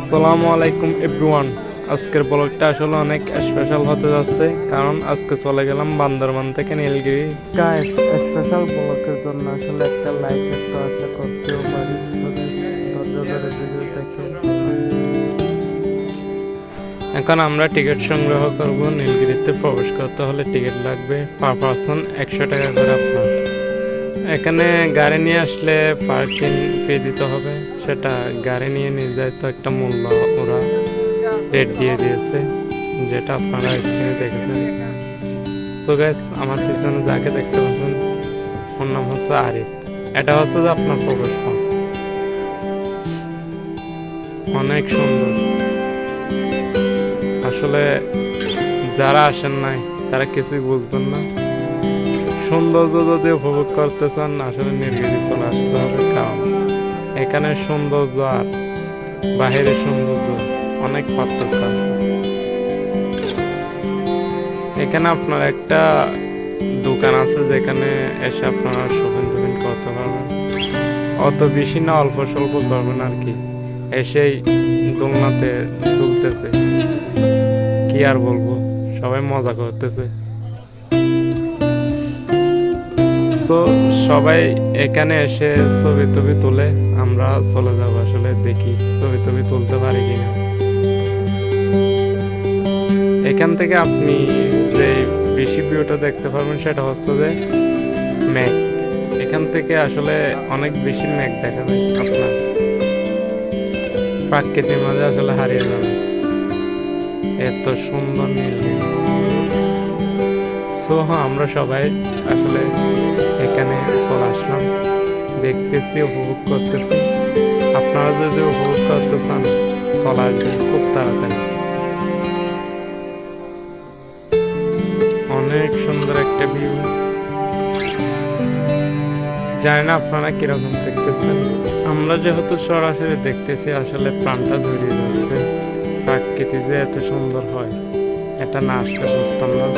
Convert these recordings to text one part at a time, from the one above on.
আসসালামু আলাইকুম এভরিওয়ান। আজকের ব্লগটা আসলে অনেক স্পেশাল হতে যাচ্ছে কারণ আজকে চলে গেলাম বান্দরবান থেকে নীলগিরি। গাইস স্পেশাল ব্লকের জন্য আসলে একটা লাইকের তো আশা করতেও পারি এখন আমরা টিকিট সংগ্রহ করব নীলগিরিতে প্রবেশ করতে হলে টিকিট লাগবে। পার পারসন একশো টাকা করে আপনার। এখানে গাড়ি নিয়ে আসলে পার্কিং ফি দিতে হবে। সেটা গাড়ি নিয়ে নিয়ে যায় তো একটা মূল্য ওরা রেট দিয়ে দিয়েছে, যেটা আপনারা স্ক্রিনে দেখেছেন। সো গ্যাস আমার পিছনে যাকে দেখতে পাচ্ছেন, ওর নাম হচ্ছে আরিফ। এটা হচ্ছে যে আপনার প্রবেশ অনেক সুন্দর। আসলে যারা আসেন নাই, তারা কিছুই বুঝবেন না। সৌন্দর্য যদি উপভোগ করতে চান, আসলে নির্গিরি চলে আসতে হবে, কারণ এখানে সৌন্দর্য আর বাহিরের সৌন্দর্য অনেক পার্থক্য আছে। এখানে আপনার একটা দোকান আছে, যেখানে এসে আপনারা শপিং টপিং করতে পারবেন। অত বেশি না, অল্প স্বল্প করবেন আর কি। এসেই দোলনাতে চলতেছে কি আর বলব, সবাই মজা করতেছে। সো সবাই এখানে এসে ছবি টবি তুলে আমরা চলে যাব আসলে দেখি ছবি টবি তুলতে পারি কিনা। এখান থেকে আপনি যে বেশি ভিউটা দেখতে পারবেন সেটা হচ্ছে যে ম্যাক এখান থেকে আসলে অনেক বেশি ম্যাক দেখা যায় আপনার। প্রাকৃতিক মাঝে আসলে হারিয়ে যাবে। এত সুন্দর নীলগিরি সো আমরা সবাই আসলে এখানে চলে আসলাম। দেখতেছি, উপভোগ করতেছি। আপনারা যদি উপভোগ করতে চান, চলে আসবেন খুব তাড়াতাড়ি। অনেক সুন্দর একটা ভিউ জানি না আপনারা কীরকম দেখতেছেন। আমরা যেহেতু সরাসরি দেখতেছি, আসলে প্রাণটা জড়িয়ে যাচ্ছে প্রাকৃতি যে এত সুন্দর হয়, এটা না আসলে বুঝতাম না।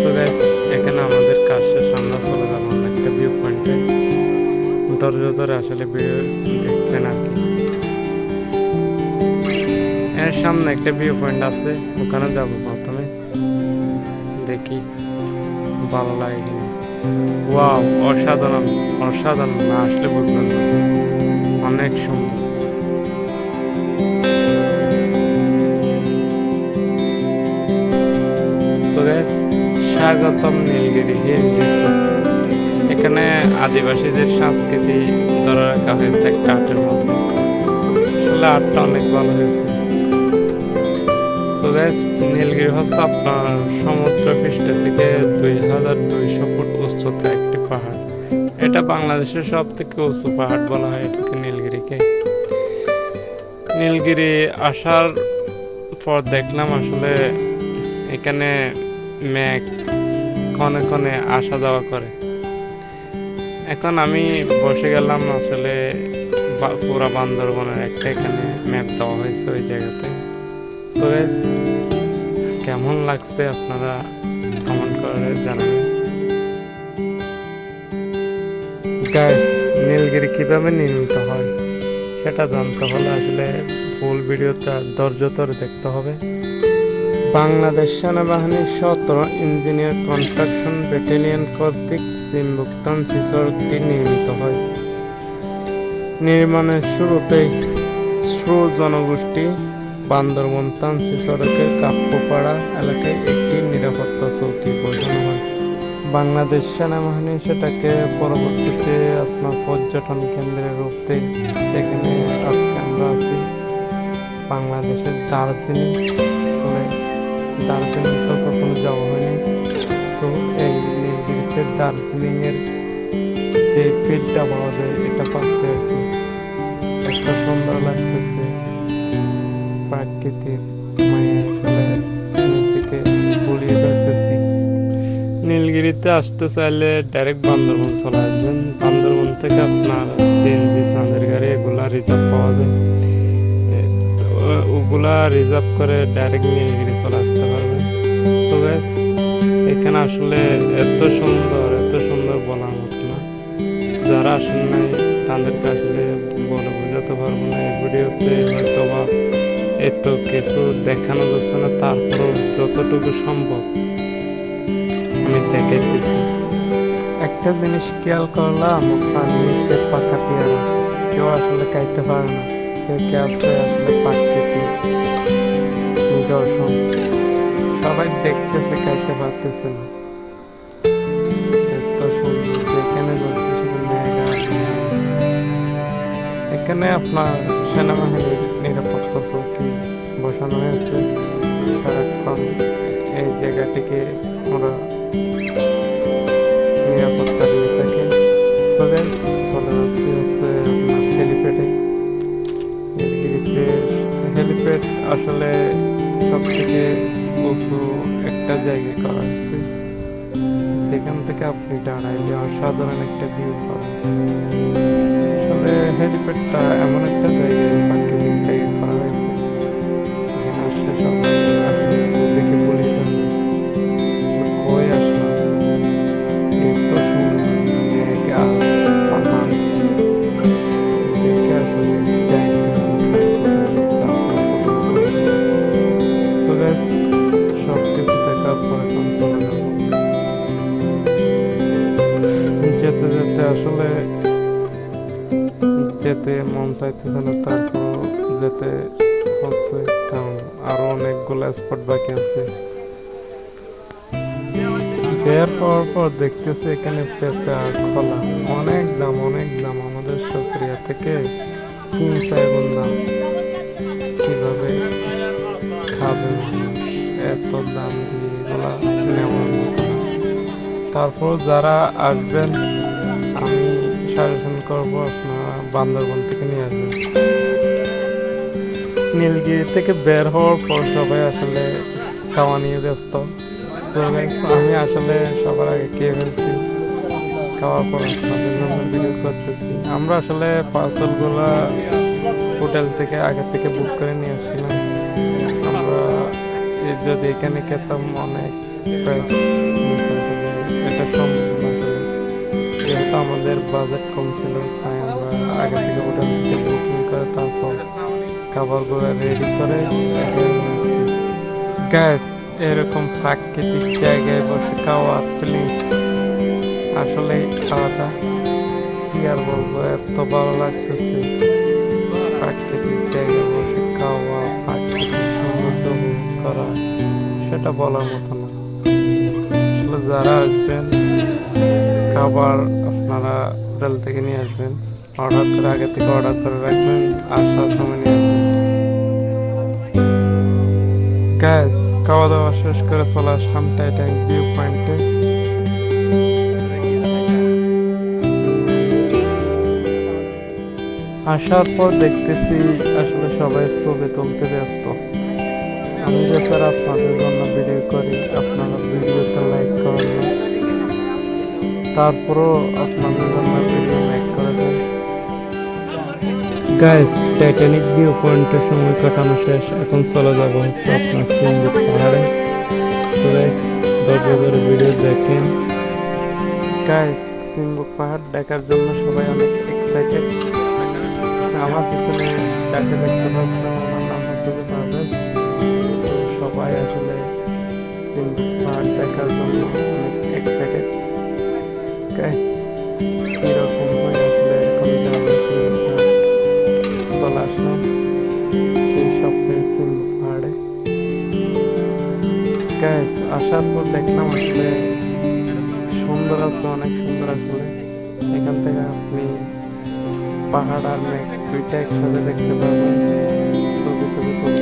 তো গাইস এখানে আমাদের কাজ শেষ, আমরা চলে যাব একটা ভিউ পয়েন্টে ধৈর্য ধরে আসলে ভিউ দেখছেন আর কি। এর সামনে একটা ভিউ পয়েন্ট আছে, ওখানে যাব প্রথমে। দেখি, ভালো লাগে কিনা ওয়াও অসাধারণ অসাধারণ, না আসলে বুঝবেন অনেক সুন্দর। স্বাগতম নীলগিরি হিল এখানে আদিবাসীদের সংস্কৃতি ধরে রাখা হয়েছে একটা আর্টের মধ্যে। আসলে আর্টটা অনেক ভালো হয়েছে। নীলগিরি হচ্ছে আপনার সমুদ্র পৃষ্ঠ থেকে দুই হাজার দুইশো ফুট উচ্চতা একটি পাহাড়। এটা বাংলাদেশের সব থেকে উঁচু পাহাড় বলা হয় এটাকে নীলগিরিকে। নীলগিরি আসার পর দেখলাম আসলে এখানে মেঘ ক্ষণে ক্ষণে আসা যাওয়া করে। এখন আমি বসে গেলাম আসলে পুরা বান্দরবনের একটা এখানে ম্যাপ দেওয়া হয়েছে ওই জায়গাতে। তো কেমন লাগছে আপনারা কমেন্ট করে জানাবেন। গাইস নীলগিরি কীভাবে নির্মিত হয় সেটা জানতে হলে আসলে ফুল ভিডিওটা ধরে দেখতে হবে। বাংলাদেশ সেনাবাহিনীর সতেরো ইঞ্জিনিয়ার কনস্ট্রাকশন ব্যাটালিয়ন কর্তৃক সিমবুক্তান সড়কটি নির্মিত হয়। নির্মাণের শুরুতেই শ্রু জনগোষ্ঠী বান্দরবন তানসি সড়কের কাপ্যপাড়া এলাকায় একটি নিরাপত্তা চৌকি বোঝানো হয়। বাংলাদেশ সেনাবাহিনী সেটাকে পরবর্তীতে আপনার পর্যটন কেন্দ্রের রূপ দেয় এখানে আজকে আমরা আছি। বাংলাদেশের দার্জিলিং আসলে দার্জিলিং তো কখনো যাওয়া হয়নি। সো এই নীলগিরিতে দার্জিলিংয়ের যে ফিলটা পাওয়া যায়, এটা পাচ্ছে আর কি। এত সুন্দর লাগতেছে। প্রাকৃতিক নীলগিরিতে আসতে চাইলে ডাইরেক্ট বান্দরবন চলে আসবেন। বান্দরবন থেকে আপনার সিএনজি চাঁদের গাড়ি এগুলা রিজার্ভ পাওয়া যায়। ওগুলা রিজার্ভ করে ডাইরেক্ট নীলগিরি চলে আসতে পারবে। সো গাইস এখানে আসলে এত সুন্দর এত সুন্দর বলার মতো না। যারা আসেন নাই তাদেরকে আসলে বলে বোঝাতে পারব না। এই ভিডিওতে হয়তো বা এত কিছু দেখানো যাচ্ছে না, তারপরেও যতটুকু সম্ভব আমি দেখাইতেছি একটা জিনিস খেয়াল করলাম তার নিচে পাকা পেয়ারা। কেউ আসলে খাইতে পারে না। একে আছে আসলে প্রাকৃতিক নিদর্শন সবাই দেখতেছে খাইতে পারতেছে না। এখানে আপনার সেনাবাহিনীর নিরাপত্তা চৌকি বসানো হয়েছে। সারাক্ষণ এই জায়গাটিকে ওরা নিরাপত্তা দিয়ে থাকে। আসলে সব থেকে উঁচু একটা জায়গায় করা হয়েছে। যেখান থেকে আপনি দাঁড়াইলে অসাধারণ একটা ভিউ পাবেন। আসলে হেলিপ্যাডটা এমন একটা জায়গায় আসলে যেতে মন চাইতেছে না তারপর যেতে হচ্ছে, কারণ আরও অনেকগুলো স্পট বাকি আছে। বের পর দেখতেছি এখানে পেঁপে আর খোলা অনেক দাম অনেক দাম। আমাদের সক্রিয়া থেকে তিন দাম। খাবে? এত দাম দিয়ে এগুলা নেওয়ার মতো তারপর যারা আসবেন সাজেশন করব আপনারা বান্দরবন থেকে নিয়ে আসবেন। নীলগিরি থেকে বের হওয়ার পর সবাই আসলে খাওয়া নিয়ে ব্যস্ত। আমি আসলে সবার আগে খেয়ে ফেলছি। খাওয়ার পর আপনাদের জন্য ভিডিও করতেছি। আমরা আসলে পার্সেলগুলো হোটেল থেকে আগে থেকে বুক করে নিয়ে আসছিলাম। আমরা যদি এখানে খেতাম অনেক প্রাইস যেহেতু আমাদের বাজেট কম ছিল, তাই আমরা আগে থেকে হোটেল থেকে বুকিং করে তারপর খাবারগুলো রেডি করে গ্যাস এরকম প্রাকৃতিক জায়গায় বসে খাওয়ার ফিলিংস আসলে আলাদা। কি আর বলব, এত ভালো লাগতেছে। প্রাকৃতিক জায়গায় বসে খাওয়া, প্রাকৃতিক সৌন্দর্য করা, সেটা বলার মতো না। আসলে যারা আসবেন খাবার আপনারা হোটেল থেকে নিয়ে আসবেন। অর্ডার করে আগে থেকে অর্ডার করে রাখবেন আসার সময় নিয়ে আসবেন। গ্যাস খাওয়া দাওয়া শেষ করে চলে আসলাম টাইটানিক ভিউ পয়েন্টে আসার পর দেখতেছি আসলে সবাই ছবি তুলতে ব্যস্ত। আমি বেচারা আপনাদের জন্য ভিডিও করি, আপনারা ভিডিওতে লাইক করেন তারপরও আপনাদের জন্য করে দেন গাইস টাইটানিক ভিউ পয়েন্টের সময় কাটানো শেষ, এখন চলে যাব হচ্ছে আপনার সিন্ধুক পাহাড়ে। তো গাইস ভিডিও দেখেন। গাইস সিম্বুক পাহাড় দেখার জন্য সবাই অনেক এক্সাইটেড আমার পিছনে যাকে দেখতে পাচ্ছেন ওনার নাম হচ্ছে সবাই আসলে সিম্বুক পাহাড় দেখার জন্য গাইস কীরকম হয় আসলে এখন চলে আসলাম সেই স্বপ্নের সিম্বুক পাহাড়ে গাইস আসার পর দেখলাম আসলে সুন্দর আছে অনেক সুন্দর আসলে এখান থেকে আপনি পাহাড় আর মেঘ দুইটা একসাথে দেখতে পাবেন ছবি টবি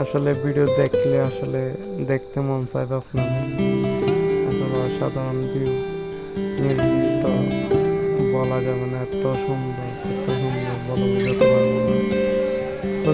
আসলে ভিডিও দেখলে আসলে দেখতে মন চাইবে আপনার। আসলে অসাধারণ ভিউ নির্মিত বলা যাবে না, এত সুন্দর এত সুন্দর বলা বোঝাতে পারব না সো